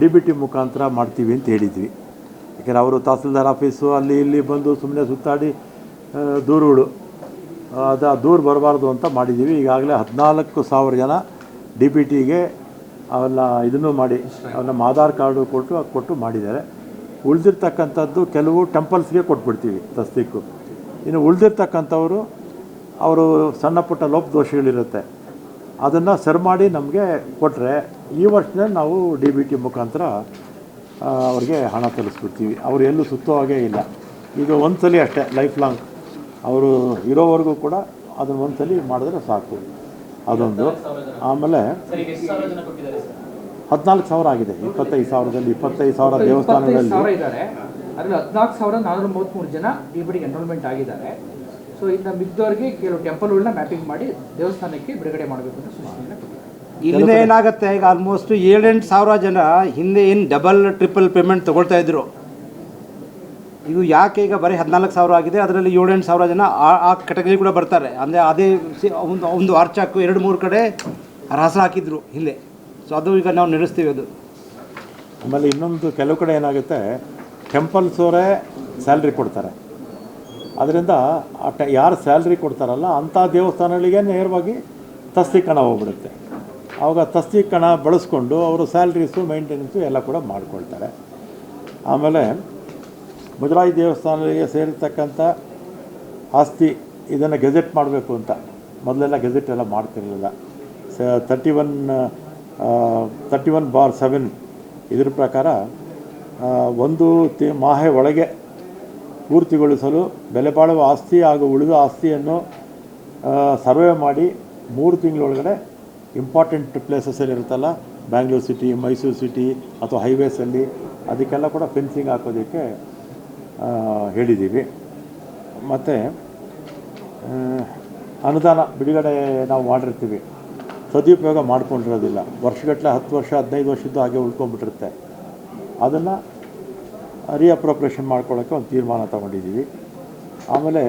D B T ಮುಖಾಂತರ ಮಾಡ್ತೀವಿ ಅಂತ ಹೇಳಿದ್ವಿ. ಯಾಕೆಂದರೆ ಅವರು ತಹಸೀಲ್ದಾರ್ ಆಫೀಸು, ಅಲ್ಲಿ ಇಲ್ಲಿ ಬಂದು ಸುಮ್ಮನೆ ಸುತ್ತಾಡಿ ದೂರುಗಳು ಅದು ದೂರು ಬರಬಾರ್ದು ಅಂತ ಮಾಡಿದ್ದೀವಿ ಈಗಾಗಲೇ ಹದಿನಾಲ್ಕು ಸಾವಿರ ಜನ ಡಿ ಬಿ ಟಿಗೆ ಅವೆಲ್ಲ ಇದನ್ನು ಮಾಡಿ ನಮ್ಮ ಆಧಾರ್ ಕಾರ್ಡು ಕೊಟ್ಟು ಕೊಟ್ಟು ಮಾಡಿದ್ದಾರೆ. ಉಳಿದಿರ್ತಕ್ಕಂಥದ್ದು ಕೆಲವು ಟೆಂಪಲ್ಸ್ಗೆ ಕೊಟ್ಬಿಡ್ತೀವಿ ತಸ್ತಿಕ್ಕು ಇನ್ನು ಉಳಿದಿರ್ತಕ್ಕಂಥವರು, ಅವರು ಸಣ್ಣ ಪುಟ್ಟ ಲೋಪದೋಷಗಳಿರುತ್ತೆ. ಅದನ್ನು ಸರ್ ಮಾಡಿ ನಮಗೆ ಕೊಟ್ಟರೆ ಈ ವರ್ಷನೇ ನಾವು ಡಿ ಬಿ ಟಿ ಮುಖಾಂತರ ಅವ್ರಿಗೆ ಹಣ ತಲುಪಿಸ್ಬಿಡ್ತೀವಿ ಅವರು ಎಲ್ಲೂ ಸುತ್ತೋ ಹಾಗೇ ಇಲ್ಲ. ಈಗ ಒಂದು ಸಲ ಅಷ್ಟೇ ಲೈಫ್ ಲಾಂಗ್ ಅವರು ಇರೋವರೆಗೂ ಕೂಡ ಅದನ್ನು ಒಂದು ಸಲ ಮಾಡಿದ್ರೆ ಸಾಕು. ಅದೊಂದು. ಆಮೇಲೆ ಹದಿನಾಲ್ಕು ಸಾವಿರ ಆಗಿದೆ. ಇಪ್ಪತ್ತೈದು ಸಾವಿರದಲ್ಲಿ ಇಪ್ಪತ್ತೈದು ಸಾವಿರ ದೇವಸ್ಥಾನಗಳಲ್ಲಿ. ಹದಿನಾಲ್ಕು ಸಾವಿರ ನಾನ್ನೂರ ಮೂವತ್ತ್ಮೂರು ಜನ ಡಿ ಬಿ ಡಿಗೆ ಎನ್ರೋಲ್ಮೆಂಟ್ ಆಗಿದ್ದಾರೆ. ಸೊ ಇನ್ನು ಬಿದ್ದವರಿಗೆ ಕೆಲವು ಟೆಂಪಲ್ಗಳನ್ನ ಮ್ಯಾಪಿಂಗ್ ಮಾಡಿ ದೇವಸ್ಥಾನಕ್ಕೆ ಬಿಡುಗಡೆ ಮಾಡಬೇಕು ಅಂತ ಸೂಚನೆ ಕೊಟ್ಟಿದ್ದಾರೆ. ಇಲ್ಲಿಂದ ಏನಾಗುತ್ತೆ ಈಗ ಆಲ್ಮೋಸ್ಟ್ ಏಳೆಂಟು ಸಾವಿರ ಜನ ಹಿಂದೆ ಏನು ಡಬಲ್ ಟ್ರಿಪಲ್ ಪೇಮೆಂಟ್ ತಗೊಳ್ತಾ ಇದ್ರು. ಇದು ಯಾಕೆ ಈಗ ಬರೀ ಹದಿನಾಲ್ಕು ಸಾವಿರ ಆಗಿದೆ ಅದರಲ್ಲಿ ಏಳೆಂಟು ಸಾವಿರ ಜನ ಆ- ಆ ಕೆಟಗರಿ ಕೂಡ ಬರ್ತಾರೆ. ಅಂದರೆ ಅದೇ ಒಂದು ಒಂದು ಆರ್ಚಾಕು ಎರಡು ಮೂರು ಕಡೆ ರಸ ಹಾಕಿದ್ರು ಹಿಂದೆ. ಸೊ ಅದು ಈಗ ನಾವು ನಡೆಸ್ತೀವಿ ಅದು. ಆಮೇಲೆ ಇನ್ನೊಂದು ಕೆಲವು ಕಡೆ ಏನಾಗುತ್ತೆ ಟೆಂಪಲ್ಸವರೇ ಸ್ಯಾಲ್ರಿ ಕೊಡ್ತಾರೆ. ಅದರಿಂದ ಯಾರು ಸ್ಯಾಲ್ರಿ ಕೊಡ್ತಾರಲ್ಲ ಅಂಥ ದೇವಸ್ಥಾನಗಳಿಗೆ ನೇರವಾಗಿ ತಸ್ತಿ ಕಣ ಹೋಗ್ಬಿಡುತ್ತೆ. ಆವಾಗ ತಸ್ತಿ ಕಣ ಬಳಸ್ಕೊಂಡು ಅವರು ಸ್ಯಾಲ್ರೀಸು, ಮೇಂಟೆನೆನ್ಸು ಎಲ್ಲ ಕೂಡ ಮಾಡ್ಕೊಳ್ತಾರೆ. ಆಮೇಲೆ ಮುಜರಾಯಿ ದೇವಸ್ಥಾನಗಳಿಗೆ ಸೇರಿರ್ತಕ್ಕಂಥ ಆಸ್ತಿ ಇದನ್ನು ಗೆಜೆಟ್ ಮಾಡಬೇಕು ಅಂತ. ಮೊದಲೆಲ್ಲ ಗೆಜೆಟ್ ಎಲ್ಲ ಮಾಡ್ತಿರಲಿಲ್ಲ. ಸ, thirty one thirty one bar seven ಇದ್ರ ಪ್ರಕಾರ ಒಂದು ತಿ, ಮಾಹೆ ಒಳಗೆ ಪೂರ್ತಿಗೊಳಿಸಲು ಬೆಲೆಬಾಳುವ ಆಸ್ತಿ ಹಾಗೂ ಉಳಿದ ಆಸ್ತಿಯನ್ನು ಸರ್ವೆ ಮಾಡಿ ಮೂರು ತಿಂಗಳೊಳಗಡೆ ಇಂಪಾರ್ಟೆಂಟ್ ಪ್ಲೇಸಸ್ ಇರುತ್ತಲ್ಲ ಬ್ಯಾಂಗ್ಳೂರು ಸಿಟಿ ಮೈಸೂರು ಸಿಟಿ ಅಥವಾ ಹೈವೇಸಲ್ಲಿ ಅದಕ್ಕೆಲ್ಲ ಕೂಡ ಫೆನ್ಸಿಂಗ್ ಹಾಕೋದಕ್ಕೆ ಹೇಳಿದ್ದೀವಿ. ಮತ್ತು ಅನುದಾನ ಬಿಡುಗಡೆ ನಾವು ಮಾಡಿರ್ತೀವಿ. ಸದುಪಯೋಗ ಮಾಡ್ಕೊಂಡಿರೋದಿಲ್ಲ. ವರ್ಷಗಟ್ಟಲೆ ಹತ್ತು ವರ್ಷ, ಹದಿನೈದು ವರ್ಷದ್ದು ಹಾಗೆ ಉಳ್ಕೊಂಡ್ಬಿಟ್ಟಿರುತ್ತೆ. ಅದನ್ನು ರೀಅಪ್ರೋಪ್ರೇಷನ್ ಮಾಡ್ಕೊಳ್ಳೋಕ್ಕೆ ಒಂದು ತೀರ್ಮಾನ ತಗೊಂಡಿದ್ದೀವಿ. ಆಮೇಲೆ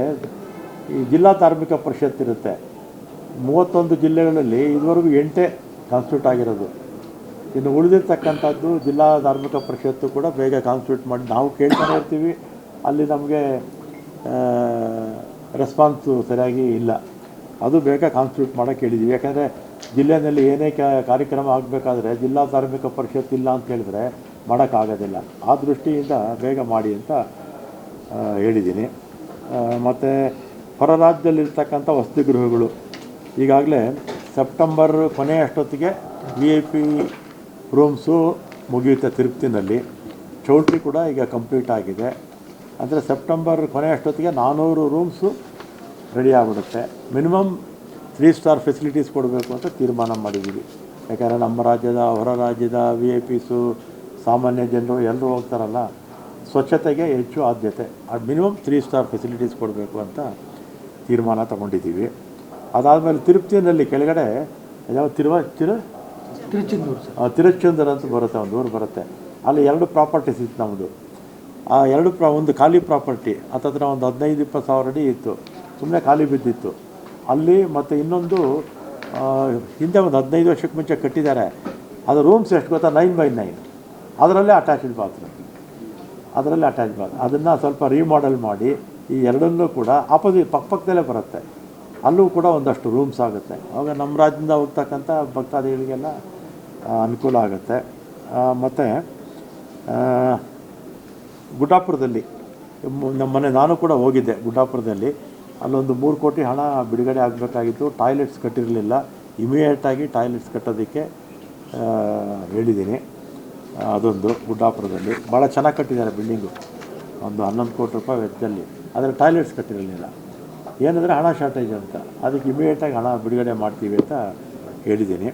ಈ ಜಿಲ್ಲಾ ಧಾರ್ಮಿಕ ಪರಿಷತ್ ಇರುತ್ತೆ. ಮೂವತ್ತೊಂದು ಜಿಲ್ಲೆಗಳಲ್ಲಿ ಇದುವರೆಗೂ ಎಂಟೇ ಕಾನ್ಸ್ಟಿಟ್ಯೂಟ್ ಆಗಿರೋದು. ಇನ್ನು ಉಳಿದಿರ್ತಕ್ಕಂಥದ್ದು ಜಿಲ್ಲಾ ಧಾರ್ಮಿಕ ಪರಿಷತ್ತು ಕೂಡ ಬೇಗ ಕಾನ್ಸ್ಟಿಟ್ಯೂಟ್ ಮಾಡಿ ನಾವು ಕೇಳ್ತಾನೆ ಇರ್ತೀವಿ. ಅಲ್ಲಿ ನಮಗೆ ರೆಸ್ಪಾನ್ಸು ಸರಿಯಾಗಿ ಇಲ್ಲ. ಅದು ಬೇಗ ಕಾನ್ಸ್ಟಿಟ್ಯೂಟ್ ಮಾಡೋಕ್ಕೆ ಹೇಳಿದ್ದೀವಿ. ಯಾಕಂದರೆ ಜಿಲ್ಲೆಯಲ್ಲಿ ಏನೇ ಕಾರ್ಯಕ್ರಮ ಆಗಬೇಕಾದ್ರೆ ಜಿಲ್ಲಾ ಧಾರ್ಮಿಕ ಪರಿಷತ್ ಇಲ್ಲ ಅಂತ ಹೇಳಿದ್ರೆ ಮಾಡೋಕ್ಕಾಗೋದಿಲ್ಲ. ಆ ದೃಷ್ಟಿಯಿಂದ ಬೇಗ ಮಾಡಿ ಅಂತ ಹೇಳಿದ್ದೀನಿ. ಮತ್ತು ಹೊರ ರಾಜ್ಯದಲ್ಲಿರ್ತಕ್ಕಂಥ ವಸತಿ ಗೃಹಗಳು ಈಗಾಗಲೇ ಸೆಪ್ಟೆಂಬರ್ ಕೊನೆಯ ಅಷ್ಟೊತ್ತಿಗೆ ವಿ ಐ ಪಿ ರೂಮ್ಸು ಮುಗಿಯುತ್ತೆ ತಿರುಪ್ತಿನಲ್ಲಿ. ಚೌಲ್ಟ್ರಿ ಕೂಡ ಈಗ ಕಂಪ್ಲೀಟ್ ಆಗಿದೆ. ಅಂದರೆ ಸೆಪ್ಟೆಂಬರ್ ಕೊನೆಯ ಅಷ್ಟೊತ್ತಿಗೆ ನಾನ್ನೂರು ರೂಮ್ಸು ರೆಡಿ ಆಗಿಬಿಡುತ್ತೆ. ಮಿನಿಮಮ್ ತ್ರೀ ಸ್ಟಾರ್ ಫೆಸಿಲಿಟೀಸ್ ಕೊಡಬೇಕು ಅಂತ ತೀರ್ಮಾನ ಮಾಡಿದ್ದೀವಿ. ಯಾಕಂದರೆ ನಮ್ಮ ರಾಜ್ಯದ, ಹೊರ ರಾಜ್ಯದ ವಿ ಐ ಪಿಸು ಸಾಮಾನ್ಯ ಜನರು ಎಲ್ಲರೂ ಹೋಗ್ತಾರಲ್ಲ ಸ್ವಚ್ಛತೆಗೆ ಹೆಚ್ಚು ಆದ್ಯತೆ. At minimum three star facilities ಕೊಡಬೇಕು ಅಂತ ತೀರ್ಮಾನ ತಗೊಂಡಿದ್ದೀವಿ. ಅದಾದಮೇಲೆ ತಿರುಪ್ತಿನಲ್ಲಿ ಕೆಳಗಡೆ ಯಾವ ತಿರುವ ತಿರು? ತಿರುಚೆಂದೂರು ಆ, ಅಂತ ಬರುತ್ತೆ ಒಂದು ಊರು ಬರುತ್ತೆ. ಅಲ್ಲಿ ಎರಡು ಪ್ರಾಪರ್ಟೀಸ್ ಇತ್ತು ನಮ್ಮದು ಆ ಎರಡು ಪ್ರಾ ಒಂದು ಖಾಲಿ ಪ್ರಾಪರ್ಟಿ ಹತ್ತತ್ರ ಒಂದು ಹದಿನೈದು ಇಪ್ಪತ್ತು ಸಾವಿರ ಅಡಿ ಇತ್ತು. ಸುಮ್ಮನೆ ಖಾಲಿ ಬಿದ್ದಿತ್ತು. ಅಲ್ಲಿ ಮತ್ತು ಇನ್ನೊಂದು ಹಿಂದೆ ಒಂದು ಹದಿನೈದು ವರ್ಷಕ್ಕೆ ಮುಂಚೆ ಕಟ್ಟಿದ್ದಾರೆ. ಅದು ರೂಮ್ಸ್ ಎಷ್ಟು ಗೊತ್ತಾ? ನೈನ್ ಬೈ ನೈನ್ ಅದರಲ್ಲೇ ಅಟ್ಯಾಚ್ಡ್ ಬಾತ್ರೂಮ್ ಅದರಲ್ಲೇ ಅಟ್ಯಾಚ್ ಬಾತ್ ಅದನ್ನು ಸ್ವಲ್ಪ ರೀಮಾಡೆಲ್ ಮಾಡಿ, ಈ ಎರಡನ್ನೂ ಕೂಡ ಆಪೋಸಿಟ್ ಪಕ್ಕಪಕ್ಕದಲ್ಲೇ ಬರುತ್ತೆ. ಅಲ್ಲೂ ಕೂಡ ಒಂದಷ್ಟು ರೂಮ್ಸ್ ಆಗುತ್ತೆ. ಆವಾಗ ನಮ್ಮ ರಾಜ್ಯದಿಂದ ಹೋಗ್ತಕ್ಕಂಥ ಭಕ್ತಾದಿಗಳಿಗೆಲ್ಲ ಅನುಕೂಲ ಆಗುತ್ತೆ. ಮತ್ತು ಗುಡ್ಡಾಪುರದಲ್ಲಿ ನಮ್ಮ ಮನೆ ನಾನು ಕೂಡ ಹೋಗಿದ್ದೆ ಗುಡ್ಡಾಪುರದಲ್ಲಿ. ಅಲ್ಲೊಂದು ಮೂರು ಕೋಟಿ ಹಣ ಬಿಡುಗಡೆ ಆಗಬೇಕಾಗಿತ್ತು. ಟಾಯ್ಲೆಟ್ಸ್ ಕಟ್ಟಿರಲಿಲ್ಲ. ಇಮಿಡಿಯೇಟಾಗಿ ಟಾಯ್ಲೆಟ್ಸ್ ಕಟ್ಟೋದಕ್ಕೆ ಹೇಳಿದ್ದೀನಿ. ಅದೊಂದು ಗುಡ್ಡಾಪುರದಲ್ಲಿ. ಭಾಳ ಚೆನ್ನಾಗಿ ಕಟ್ಟಿದ್ದಾರೆ ಬಿಲ್ಡಿಂಗು. ಒಂದು ಹನ್ನೊಂದು ಕೋಟಿ ರೂಪಾಯಿ ವೆಚ್ಚದಲ್ಲಿ. ಆದರೆ ಟಾಯ್ಲೆಟ್ಸ್ ಕಟ್ಟಿರಲಿಲ್ಲ. ಏನಂದರೆ ಹಣ ಶಾರ್ಟೇಜ್ ಅಂತ. ಅದಕ್ಕೆ ಇಮಿಡಿಯೇಟಾಗಿ ಹಣ ಬಿಡುಗಡೆ ಮಾಡ್ತೀವಿ ಅಂತ ಹೇಳಿದ್ದೀನಿ.